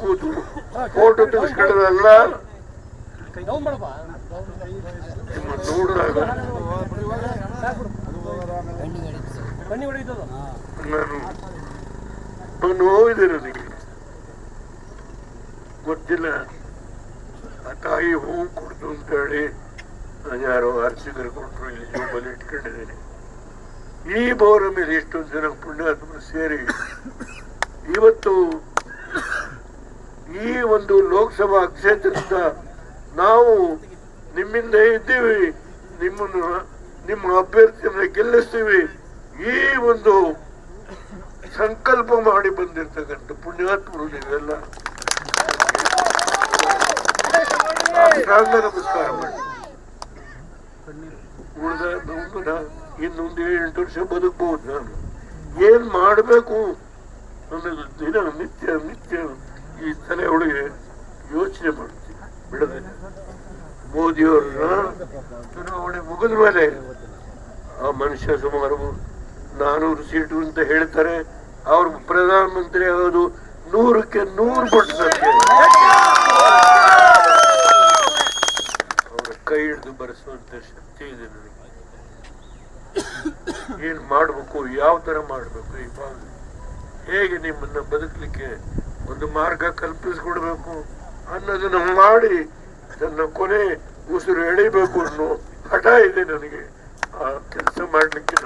ಕೂತು ತಿಳಿಸ್ಕೊಳ್ಳೋದಲ್ಲ ನೋಡಿದಾಗ ನಾನು ನೋವಿದೆ ನನಗೆ. ಗೊತ್ತಿಲ್ಲ. ಆ ತಾಯಿ ಹೂವು ಕೊಡ್ತು ಅಂತ ಹೇಳಿ ನಾನು ಯಾರೋ ಅರ್ಚಕರು ಕೊಟ್ಟರು ಇಲ್ಲಿ ಜೋಬಲ್ಲಿ ಇಟ್ಕೊಂಡಿದ್ದೀನಿ. ಈ ಬೋರ ಮೇಲೆ ಎಷ್ಟೊಂದು ಜನ ಪುಣ್ಯಾತ್ಮರು ಸೇರಿ ಇವತ್ತು ಈ ಒಂದು ಲೋಕಸಭಾ ಕ್ಷೇತ್ರದಿಂದ ನಾವು ನಿಮ್ಮಿಂದ ಇದ್ದೀವಿ. ನಿಮ್ಮನ್ನು, ನಿಮ್ಮ ಅಭ್ಯರ್ಥಿಯನ್ನು ಗೆಲ್ಲಿಸ್ತೀವಿ. ಈ ಒಂದು ಸಂಕಲ್ಪ ಮಾಡಿ ಬಂದಿರ್ತಕ್ಕಂಥ ಪುಣ್ಯಾತ್ಮರು ನೀವೆಲ್ಲ. ನಮಸ್ಕಾರ ಮಾಡಿ. ಉಳಿದ ಇನ್ನೊಂದು ಎಂಟು ವರ್ಷ ಬದುಕಬಹುದು ನಾನು. ಏನ್ ಮಾಡಬೇಕು? ನನ್ನ ದಿನ ನಿತ್ಯ ನಿತ್ಯ ಈ ತಲೆ ಒಳಗೆ ಯೋಚನೆ ಮಾಡ್ತೀನಿ ಬಿಡದೆ ಮೋದಿಯವ್ರನ್ನ ಚುನಾವಣೆ ಮುಗಿದ ಮೇಲೆ ಆ ಮನುಷ್ಯ ಸುಮಾರು ನಾನೂರು ಸೀಟು ಅಂತ ಹೇಳ್ತಾರೆ. ಅವ್ರ ಪ್ರಧಾನಮಂತ್ರಿ ಆಗೋದು ನೂರಕ್ಕೆ ನೂರು ಪಟ್ಟು ಅವರ ಕೈ ಹಿಡಿದು ಬರೆಸುವಂತ ಶಕ್ತಿ ಇದೆ ನನಗೆ. ಏನ್ ಮಾಡ್ಬೇಕು, ಯಾವ ತರ ಮಾಡ್ಬೇಕು ಈ ಹೇಗೆ ನಿಮ್ಮನ್ನ ಬದುಕಲಿಕ್ಕೆ ಒಂದು ಮಾರ್ಗ ಕಲ್ಪಿಸ್ಕೊಡ್ಬೇಕು ಅನ್ನೋದನ್ನ ಮಾಡಿ ನನ್ನ ಕೊನೆ ಉಸಿರು ಎಳಿಬೇಕು ಅನ್ನೋ ಹಠ ಇದೆ ನನಗೆ. ಆ ಕೆಲಸ ಮಾಡ್ಲಿಕ್ಕೆ.